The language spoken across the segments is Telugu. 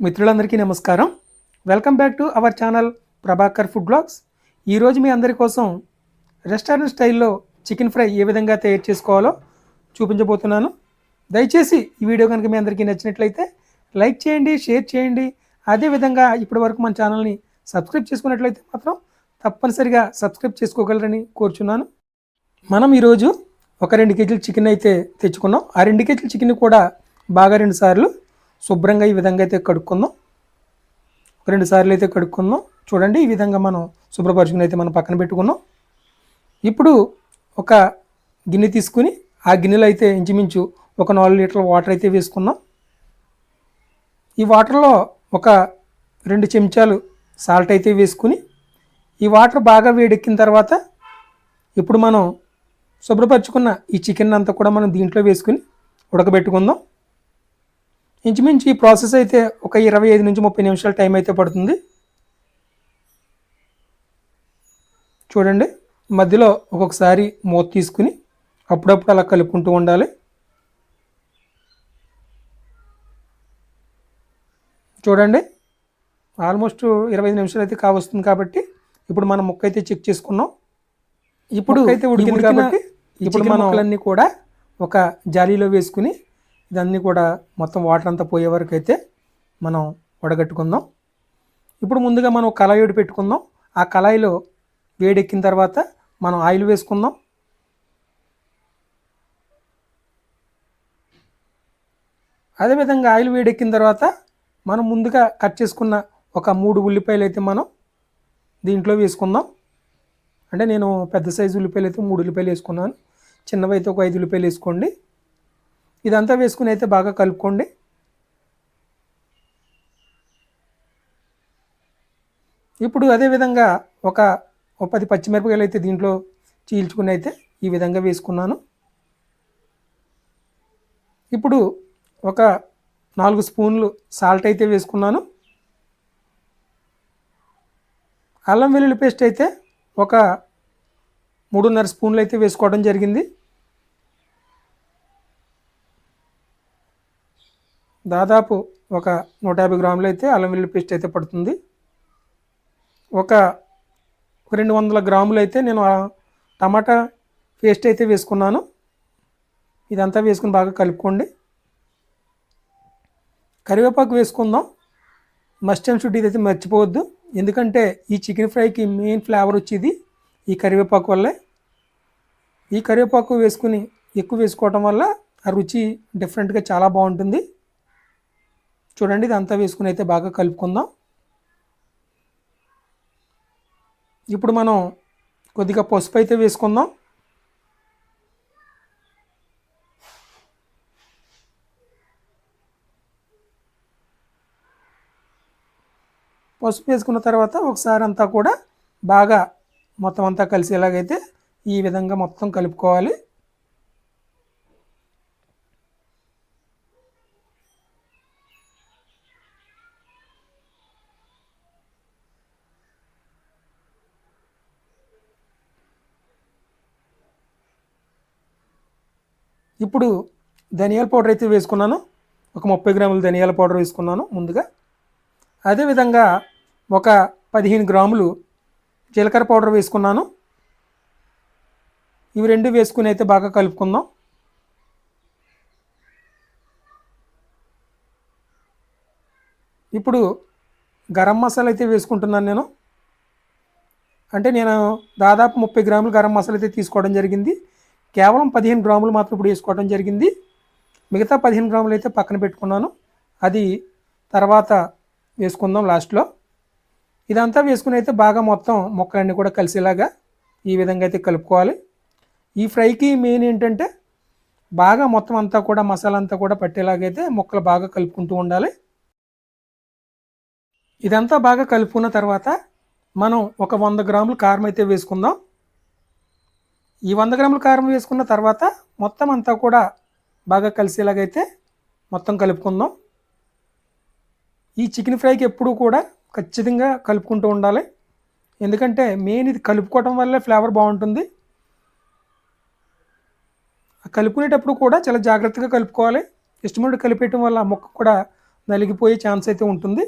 మిత్రులందరికీ నమస్కారం. Welcome back to our channel Prabhakar food blogs. ఈరోజు మీ అందరి కోసం రెస్టారెంట్ స్టైల్లో చికెన్ ఫ్రై ఏ విధంగా తయారు చేసుకోవాలో చూపించబోతున్నాను. దయచేసి ఈ వీడియో కనుక మీ అందరికీ నచ్చినట్లయితే లైక్ చేయండి షేర్ చేయండి. అదేవిధంగా ఇప్పటి వరకు మన ఛానల్ని సబ్స్క్రైబ్ చేసుకున్నట్లయితే మాత్రం తప్పనిసరిగా సబ్స్క్రైబ్ చేసుకోగలరని కోరుచున్నాను. మనం ఈరోజు ఒక రెండు కేజీల చికెన్ అయితే తెచ్చుకున్నాం. ఆ రెండు కేజీల చికెన్ కూడా బాగా రెండుసార్లు శుభ్రంగా ఈ విధంగా అయితే కడుక్కుందాం. రెండు సార్లు అయితే కడుక్కుందాం. చూడండి ఈ విధంగా మనం శుభ్రపరచుకుని అయితే మనం పక్కన పెట్టుకున్నాం. ఇప్పుడు ఒక గిన్నె తీసుకుని ఆ గిన్నెలో అయితే ఇంచుమించు ఒక నాలుగు లీటర్ల వాటర్ అయితే వేసుకున్నాం ఈ వాటర్లో ఒక రెండు చెంచాలు సాల్ట్ అయితే వేసుకుని ఈ వాటర్ బాగా వేడెక్కిన తర్వాత ఇప్పుడు మనం శుభ్రపరచుకున్న ఈ చికెన్ అంతా కూడా మనం దీంట్లో వేసుకుని ఉడకబెట్టుకుందాం. ఇంచుమించు ఈ ప్రాసెస్ అయితే ఒక ఇరవై ఐదు నుంచి ముప్పై నిమిషాల టైం అయితే పడుతుంది. చూడండి మధ్యలో ఒక్కొక్కసారి మూత తీసుకుని అప్పుడప్పుడు అలా కలుపుకుంటూ ఉండాలి. చూడండి ఆల్మోస్ట్ ఇరవై ఐదు నిమిషాలు అయితే కావస్తుంది కాబట్టి ఇప్పుడు మనం ముక్క అయితే చెక్ చేసుకున్నాం. ఇప్పుడు అయితే ఉడికింది కాబట్టి ఇప్పుడు మనం కూడా ఒక జాలీలో వేసుకుని ఇదన్నీ కూడా మొత్తం వాటర్ అంతా పోయే వరకు అయితే మనం వడగట్టుకుందాం. ఇప్పుడు ముందుగా మనం కళాయిడు కళాయి పెట్టుకుందాం. ఆ కళాయిలో వేడెక్కిన తర్వాత మనం ఆయిల్ వేసుకుందాం. అదేవిధంగా ఆయిల్ వేడెక్కిన తర్వాత మనం ముందుగా కట్ చేసుకున్న ఒక మూడు ఉల్లిపాయలు అయితే మనం దీంట్లో వేసుకుందాం. అంటే నేను పెద్ద సైజు ఉల్లిపాయలు అయితే మూడు ఉల్లిపాయలు వేసుకున్నాను. చిన్నవి అయితే ఒక ఐదు ఉల్లిపాయలు వేసుకోండి. ఇదంతా వేసుకుని అయితే బాగా కలుపుకోండి. ఇప్పుడు అదేవిధంగా ఒక ఒక పది పచ్చిమిరపకాయలు అయితే దీంట్లో చీల్చుకుని అయితే ఈ విధంగా వేసుకున్నాను. ఇప్పుడు ఒక నాలుగు స్పూన్లు సాల్ట్ అయితే వేసుకున్నాను. అల్లం వెల్లుల్లి పేస్ట్ అయితే ఒక మూడున్నర స్పూన్లు అయితే వేసుకోవడం జరిగింది. దాదాపు ఒక నూట యాభై గ్రాములు అయితే అల్లం వెల్లుల్లి పేస్ట్ అయితే పడుతుంది. ఒక రెండు వందల గ్రాములు అయితే నేను ఆ టమాటా పేస్ట్ అయితే వేసుకున్నాను. ఇదంతా వేసుకుని బాగా కలుపుకోండి. కరివేపాకు వేసుకుందాం. మస్ట్ అండ్ షుడ్ ఇదైతే మర్చిపోవద్దు. ఎందుకంటే ఈ చికెన్ ఫ్రైకి మెయిన్ ఫ్లేవర్ వచ్చేది ఈ కరివేపాకు వల్లే. ఈ కరివేపాకు వేసుకుని ఎక్కువ వేసుకోవటం వల్ల ఆ రుచి డిఫరెంట్గా చాలా బాగుంటుంది. చూడండి ఇదంతా వేసుకుని అయితే బాగా కలుపుకుందాం. ఇప్పుడు మనం కొద్దిగా పసుపు అయితే వేసుకుందాం. పసుపు వేసుకున్న తర్వాత ఒకసారి అంతా కూడా బాగా మొత్తం అంతా కలిసేలాగైతే ఈ విధంగా మొత్తం కలుపుకోవాలి. ఇప్పుడు ధనియాల పౌడర్ అయితే వేసుకున్నాను. ఒక ముప్పై గ్రాముల ధనియాల పౌడర్ వేసుకున్నాను ముందుగా. అదేవిధంగా ఒక పదిహేను గ్రాములు జీలకర్ర పౌడర్ వేసుకున్నాను. ఇవి రెండు వేసుకుని అయితే బాగా కలుపుకుందాం. ఇప్పుడు గరం మసాలా అయితే వేసుకుంటున్నాను నేను. అంటే నేను దాదాపు ముప్పై గ్రాములు గరం మసాలా అయితే తీసుకోవడం జరిగింది. కేవలం పదిహేను గ్రాములు మాత్రం ఇప్పుడు వేసుకోవడం జరిగింది. మిగతా పదిహేను గ్రాములు అయితే పక్కన పెట్టుకున్నాను. అది తర్వాత వేసుకుందాం లాస్ట్లో. ఇదంతా వేసుకుని అయితే బాగా మొత్తం మొక్కలన్నీ కూడా కలిసేలాగా ఈ విధంగా అయితే కలుపుకోవాలి. ఈ ఫ్రైకి మెయిన్ ఏంటంటే బాగా మొత్తం అంతా కూడా మసాలా అంతా కూడా పట్టేలాగైతే మొక్కలు బాగా కలుపుకుంటూ ఉండాలి. ఇదంతా బాగా కలుపుకున్న తర్వాత మనం ఒక వంద గ్రాములు కారం అయితే వేసుకుందాం. ఈ వంద గ్రాముల కారం వేసుకున్న తర్వాత మొత్తం అంతా కూడా బాగా కలిసేలాగైతే మొత్తం కలుపుకుందాం. ఈ చికెన్ ఫ్రైకి ఎప్పుడూ కూడా ఖచ్చితంగా కలుపుకుంటూ ఉండాలి. ఎందుకంటే మెయిన్ ఇది కలుపుకోవటం వల్లే ఫ్లేవర్ బాగుంటుంది. కలుపుకునేటప్పుడు కూడా చాలా జాగ్రత్తగా కలుపుకోవాలి. ఇష్టమైన కలిపేయటం వల్ల మొక్క కూడా నలిగిపోయే ఛాన్స్ అయితే ఉంటుంది.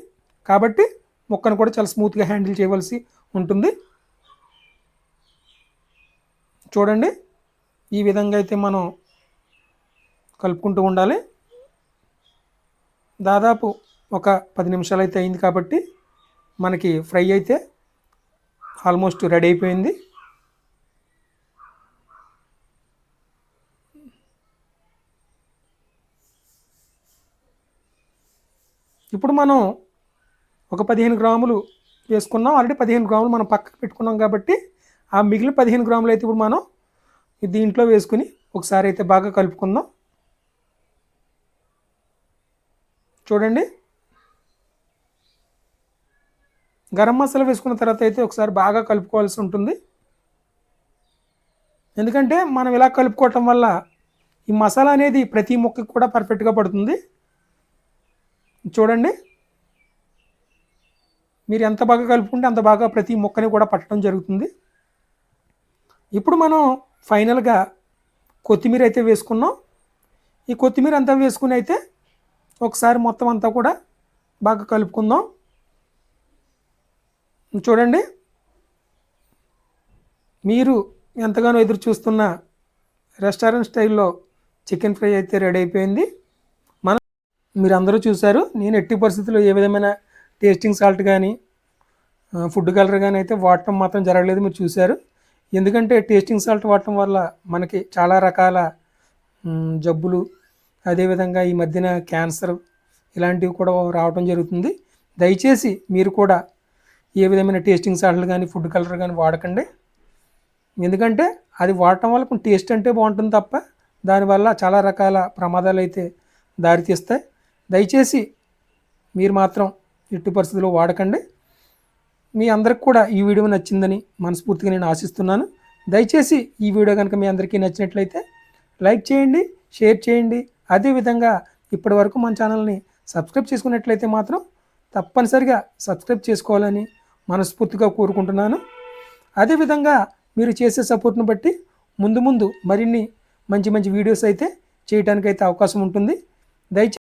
కాబట్టి మొక్కను కూడా చాలా స్మూత్గా హ్యాండిల్ చేయవలసి ఉంటుంది. చూడండి. ఈ విధంగా అయితే మనం కలుపుకుంటూ ఉండాలి. దాదాపు ఒక పది నిమిషాలు అయితే అయింది కాబట్టి మనకి ఫ్రై అయితే ఆల్మోస్ట్ రెడీ అయిపోయింది. ఇప్పుడు మనం ఒక పదిహేను గ్రాములు వేసుకున్నాం. ఆల్రెడీ పదిహేను గ్రాములు మనం పక్కకు పెట్టుకున్నాం కాబట్టి ఆ మిగిలిన పదిహేను గ్రాములు అయితే ఇప్పుడు మనం దీంట్లో వేసుకుని ఒకసారి అయితే బాగా కలుపుకుందాం. చూడండి. గరం మసాలా వేసుకున్న తర్వాత అయితే ఒకసారి బాగా కలుపుకోవాల్సి ఉంటుంది. ఎందుకంటే మనం ఇలా కలుపుకోవటం వల్ల ఈ మసాలా అనేది ప్రతి ముక్కకి కూడా పర్ఫెక్ట్గా పడుతుంది. చూడండి. మీరు ఎంత బాగా కలుపుకుంటే అంత బాగా ప్రతి ముక్కని కూడా పట్టడం జరుగుతుంది. ఇప్పుడు మనం ఫైనల్గా కొత్తిమీర అయితే వేసుకున్నాం. ఈ కొత్తిమీర అంతా వేసుకుని అయితే ఒకసారి మొత్తం అంతా కూడా బాగా కలుపుకుందాం. చూడండి. మీరు ఎంతగానో ఎదురు చూస్తున్న రెస్టారెంట్ స్టైల్లో చికెన్ ఫ్రై అయితే రెడీ అయిపోయింది. మన మీరు అందరూ చూశారు. నేను ఎట్టి పరిస్థితుల్లో ఏ విధమైన టేస్టింగ్ సాల్ట్ కానీ ఫుడ్ కలర్ కానీ అయితే వాడటం మాత్రం జరగలేదు. మీరు చూశారు. ఎందుకంటే టేస్టింగ్ సాల్ట్ వాడటం వల్ల మనకి చాలా రకాల జబ్బులు అదేవిధంగా ఈ మధ్యన క్యాన్సర్ ఇలాంటివి కూడా రావడం జరుగుతుంది. దయచేసి మీరు కూడా ఏ విధమైన టేస్టింగ్ సాల్ట్లు కానీ ఫుడ్ కలర్ కానీ వాడకండి. ఎందుకంటే అది వాడటం వల్ల కొంచెం టేస్ట్ అంటే బాగుంటుంది తప్ప దానివల్ల చాలా రకాల ప్రమాదాలు అయితే దారితీస్తాయి. దయచేసి మీరు మాత్రం ఎట్టి పరిస్థితుల్లో వాడకండి. మీ అందరికి కూడా ఈ వీడియో నచ్చిందని మనస్ఫూర్తిగా నేను ఆశిస్తున్నాను. దయచేసి ఈ వీడియో కనుక మీ అందరికీ నచ్చినట్లయితే లైక్ చేయండి షేర్ చేయండి. అదేవిధంగా ఇప్పటి వరకు మన ఛానల్ని సబ్స్క్రైబ్ చేసుకున్నట్లయితే మాత్రం తప్పనిసరిగా సబ్స్క్రైబ్ చేసుకోవాలని మనస్ఫూర్తిగా కోరుకుంటున్నాను. అదేవిధంగా మీరు చేసే సపోర్ట్ను బట్టి ముందు ముందు మరిన్ని మంచి మంచి వీడియోస్ అయితే చేయడానికి అయితే అవకాశం ఉంటుంది. దయచేసి